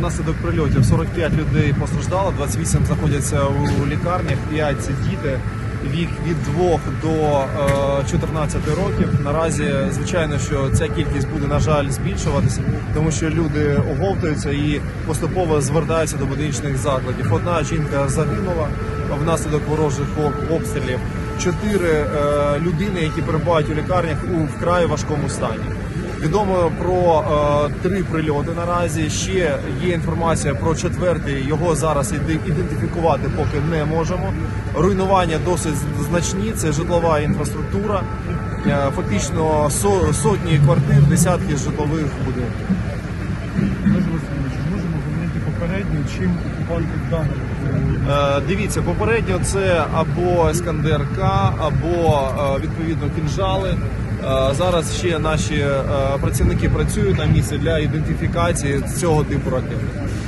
внаслідок прильотів 45 людей постраждало, 28 знаходяться у лікарнях, 5 – це діти. Вік від 2 до е, 14 років. Наразі, звичайно, що ця кількість буде, на жаль, збільшуватися, тому що люди оговтуються і поступово звертаються до медичних закладів. Одна жінка загинула внаслідок ворожих обстрілів. Чотири е, людини, які перебувають у лікарнях у вкрай важкому стані. Відомо про е, три прильоти наразі. Ще є інформація про четвертий. Його зараз ідентифікувати поки не можемо. Руйнування досить значні. Це житлова інфраструктура. Е, фактично со- сотні квартир, десятки житлових будинків. Можемо говорити попередньо, чим окупанти вдарили? Е, Дивіться, попередньо це або Ескандер К, або відповідно кінжали. Зараз ще наші е, працівники працюють на місці для ідентифікації цього типу ракет.